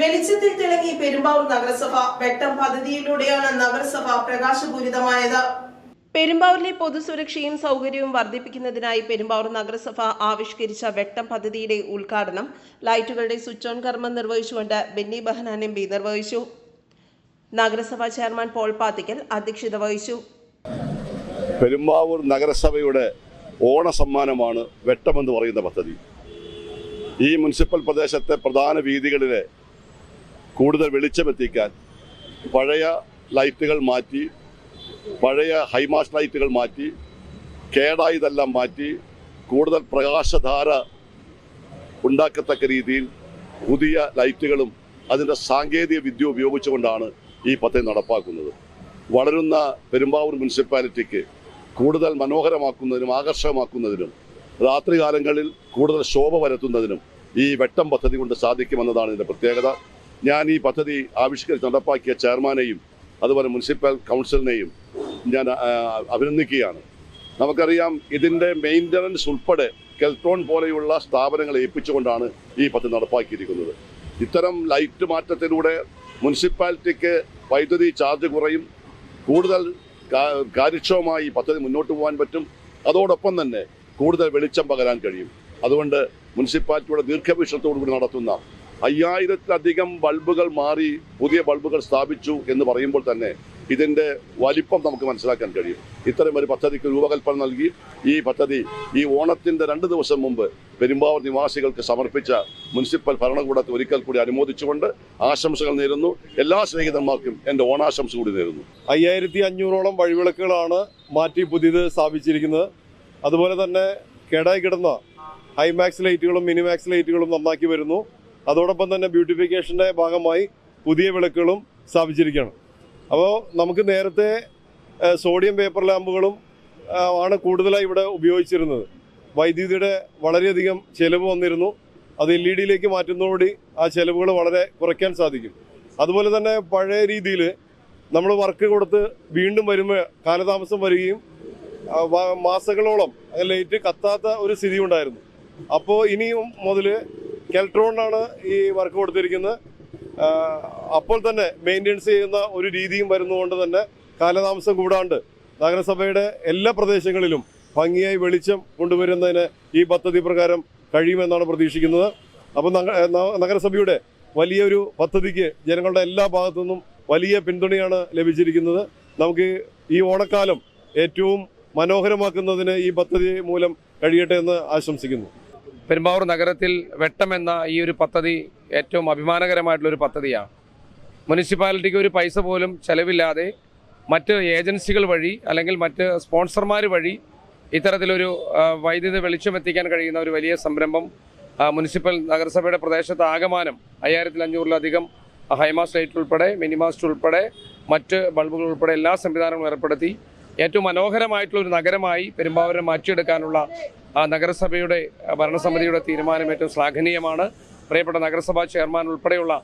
വെളിച്ചത്തിൽ തിളങ്ങി പെരുമ്പാവൂർ നഗരസഭ വെട്ടം പദ്ധതിയിലൂടെയാണ് നഗരസഭ പ്രകാശപൂരിതമായത്. പെരുമ്പാവൂരിലെ പൊതുസുരക്ഷയും സൗകര്യവും വർദ്ധിപ്പിക്കുന്നതിനായി പെരുമ്പാവൂർ നഗരസഭ ആവിഷ്കരിച്ച വെട്ടം പദ്ധതിയുടെ ഉദ്ഘാടനം ലൈറ്റുകളുടെ സ്വിച്ച് ഓൺ കർമ്മം നിർവഹിച്ചുകൊണ്ട് ബെന്നി ബഹനാൻ എം പി നിർവഹിച്ചു നഗരസഭാ ചെയർമാൻ പോൾ പാത്തിക്കൽ അധ്യക്ഷത വഹിച്ചു. പെരുമ്പാവൂർ നഗരസഭയുടെ ഓണ സമ്മാനമാണ് വെട്ടമെന്ന് പറയുന്ന പദ്ധതി. ഈ മുനിസിപ്പൽ പ്രദേശത്തെ പ്രധാന വീതികളിലെ കൂടുതൽ വെളിച്ചമെത്തിക്കാൻ പഴയ ലൈറ്റുകൾ മാറ്റി പഴയ ഹൈമാസ് ലൈറ്റുകൾ മാറ്റി കേടായതെല്ലാം മാറ്റി കൂടുതൽ പ്രകാശധാര ഉണ്ടാക്കത്തക്ക രീതിയിൽ പുതിയ ലൈറ്റുകളും അതിന്റെ സാങ്കേതിക വിദ്യ ഉപയോഗിച്ചുകൊണ്ടാണ് ഈ പദ്ധതി നടപ്പാക്കുന്നത്. വളരുന്ന പെരുമ്പാവൂർ മുനിസിപ്പാലിറ്റിക്ക് കൂടുതൽ മനോഹരമാക്കുന്നതിനും ആകർഷകമാക്കുന്നതിനും രാത്രികാലങ്ങളിൽ കൂടുതൽ ശോഭ വരുത്തുന്നതിനും ഈ വെട്ടം പദ്ധതി കൊണ്ട് സാധിക്കുമെന്നതാണ് ഇതിന്റെ പ്രത്യേകത. ഞാൻ ഈ പദ്ധതി ആവിഷ്കരിച്ച് നടപ്പാക്കിയ ചെയർമാനെയും അതുപോലെ മുനിസിപ്പൽ കൗൺസിലിനെയും ഞാൻ അഭിനന്ദിക്കുകയാണ്. നമുക്കറിയാം ഇതിന്റെ മെയിന്റനൻസ് ഉൾപ്പെടെ കെൽട്രോൺ പോലെയുള്ള സ്ഥാപനങ്ങളെ ഏൽപ്പിച്ചുകൊണ്ടാണ് ഈ പദ്ധതി നടപ്പാക്കിയിരിക്കുന്നത്. ഇത്തരം ലൈറ്റ് മാറ്റത്തിലൂടെ മുനിസിപ്പാലിറ്റിക്ക് വൈദ്യുതി ചാർജ് കുറയും. കൂടുതൽ കാര്യക്ഷമമായി പദ്ധതി മുന്നോട്ട് പോകാൻ പറ്റും. അതോടൊപ്പം തന്നെ കൂടുതൽ വെളിച്ചം പകരാൻ കഴിയും. അതുകൊണ്ട് മുനിസിപ്പാലിറ്റിയുടെ ദീർഘവീക്ഷണത്തോടു കൂടി നടത്തുന്ന അയ്യായിരത്തിലധികം ബൾബുകൾ മാറി പുതിയ ബൾബുകൾ സ്ഥാപിച്ചു എന്ന് പറയുമ്പോൾ തന്നെ ഇതിന്റെ വലിപ്പം നമുക്ക് മനസ്സിലാക്കാൻ കഴിയും. ഇത്തരം ഒരു പദ്ധതിക്ക് രൂപകൽപ്പന നൽകി. ഈ പദ്ധതി ഈ ഓണത്തിന്റെ രണ്ട് ദിവസം മുമ്പ് പെരുമ്പാവൂർ നിവാസികൾക്ക് സമർപ്പിച്ച മുനിസിപ്പൽ ഭരണകൂടത്തെ ഒരിക്കൽ കൂടി അനുമോദിച്ചുകൊണ്ട് ആശംസകൾ നേരുന്നു. എല്ലാ സ്നേഹിതന്മാർക്കും എന്റെ ഓണാശംസ കൂടി നേരുന്നു. അയ്യായിരത്തി അഞ്ഞൂറോളം വഴിവിളക്കുകളാണ് മാറ്റി പുതിയത് സ്ഥാപിച്ചിരിക്കുന്നത്. അതുപോലെ തന്നെ കേടായി കിടന്ന ഹൈമാക്സ് ലൈറ്റുകളും മിനിമാക്സ് ലൈറ്റുകളും നന്നാക്കി വരുന്നു. അതോടൊപ്പം തന്നെ ബ്യൂട്ടിഫിക്കേഷന്റെ ഭാഗമായി പുതിയ വിളക്കുകളും സ്ഥാപിച്ചിരിക്കുകയാണ്. അപ്പോൾ നമുക്ക് നേരത്തെ സോഡിയം പേപ്പർ ലാമ്പുകളും ആണ് കൂടുതലായി ഇവിടെ ഉപയോഗിച്ചിരുന്നത്. വൈദ്യുതിയുടെ വളരെയധികം ചെലവ് വന്നിരുന്നു. അത് എൽ ഇ ഡിയിലേക്ക് മാറ്റുന്നതോടുകൂടി ആ ചെലവുകൾ വളരെ കുറയ്ക്കാൻ സാധിക്കും. അതുപോലെ തന്നെ പഴയ രീതിയിൽ നമ്മൾ വർക്ക് കൊടുത്ത് വീണ്ടും വരുമ്പോൾ കാലതാമസം വരികയും മാസങ്ങളോളം ലൈറ്റ് കത്താത്ത ഒരു സ്ഥിതി ഉണ്ടായിരുന്നു. അപ്പോൾ ഇനിയും മുതൽ കെൽട്രോണിനാണ് ഈ വർക്ക് കൊടുത്തിരിക്കുന്നത്. അപ്പോൾ തന്നെ മെയിന്റെനൻസ് ചെയ്യുന്ന ഒരു രീതിയും വരുന്നതുകൊണ്ട് തന്നെ കാലതാമസം കൂടാണ്ട് നഗരസഭയുടെ എല്ലാ പ്രദേശങ്ങളിലും ഭംഗിയായി വെളിച്ചം കൊണ്ടുവരുന്നതിന് ഈ പദ്ധതി പ്രകാരം കഴിയുമെന്നാണ് പ്രതീക്ഷിക്കുന്നത്. അപ്പോൾ നഗ- നഗരസഭയുടെ വലിയൊരു പദ്ധതിക്ക് ജനങ്ങളുടെ എല്ലാ ഭാഗത്തു നിന്നും വലിയ പിന്തുണയാണ് ലഭിച്ചിരിക്കുന്നത്. നമുക്ക് ഈ ഓണക്കാലം ഏറ്റവും മനോഹരമാക്കുന്നതിന് ഈ പദ്ധതി മൂലം കഴിയട്ടെ എന്ന് ആശംസിക്കുന്നു. പെരുമ്പാവൂർ നഗരത്തിൽ വെട്ടമെന്ന ഈ ഒരു പദ്ധതി ഏറ്റവും അഭിമാനകരമായിട്ടുള്ളൊരു പദ്ധതിയാണ് മുനിസിപ്പാലിറ്റിക്ക് ഒരു പൈസ പോലും ചെലവില്ലാതെ മറ്റ് ഏജൻസികൾ വഴി അല്ലെങ്കിൽ മറ്റ് സ്പോൺസർമാർ വഴി ഇത്തരത്തിലൊരു വൈദ്യുതി വെളിച്ചം എത്തിക്കാൻ കഴിയുന്ന ഒരു വലിയ സംരംഭം മുനിസിപ്പൽ നഗരസഭയുടെ പ്രദേശത്ത് ആകമാനം അയ്യായിരത്തി അഞ്ഞൂറിലധികം ഹൈമാസ്റ്റ് ലൈറ്റ് ഉൾപ്പെടെ മിനിമാസ്റ്റ് ഉൾപ്പെടെ മറ്റ് ബൾബുകൾ ഉൾപ്പെടെ എല്ലാ സംവിധാനങ്ങളും ഏർപ്പെടുത്തി ഏറ്റവും മനോഹരമായിട്ടുള്ള ഒരു നഗരമായി പെരുമ്പാവൂരിനെ മാറ്റിയെടുക്കാനുള്ള നഗരസഭയുടെ ഭരണസമിതിയുടെ തീരുമാനം ഏറ്റവും ശ്ലാഘനീയമാണ്. പ്രിയപ്പെട്ട നഗരസഭാ ചെയർമാൻ ഉൾപ്പെടെയുള്ള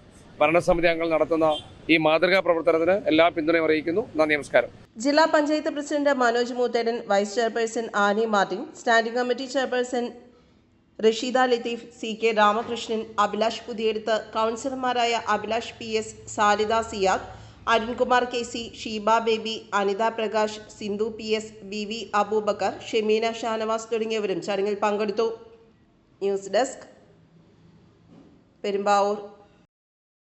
ഭരണസമിതി അംഗങ്ങൾ നടത്തുന്ന ഈ മാതൃകാ പ്രവർത്തനത്തിന് എല്ലാ പിന്തുണയും അറിയിക്കുന്നു. നന്ദി നമസ്കാരം. ജില്ലാ panchayat president Manoj Moothedan vice chairperson Annie Martin standing committee chairperson Rasheeda Latheef C K Ramakrishnan Abhilash Puthiyeduth കൗൺസിലർമാരായ Abhilash P S Salida Siyad Arunkumar K C Sheeba Baby Anitha Prakash Sindhu P S B V Aboobacker Shemeena Shanavas തുടങ്ങിയവരും ചടങ്ങിൽ പങ്കെടുത്തു. News desk Perumbavoor.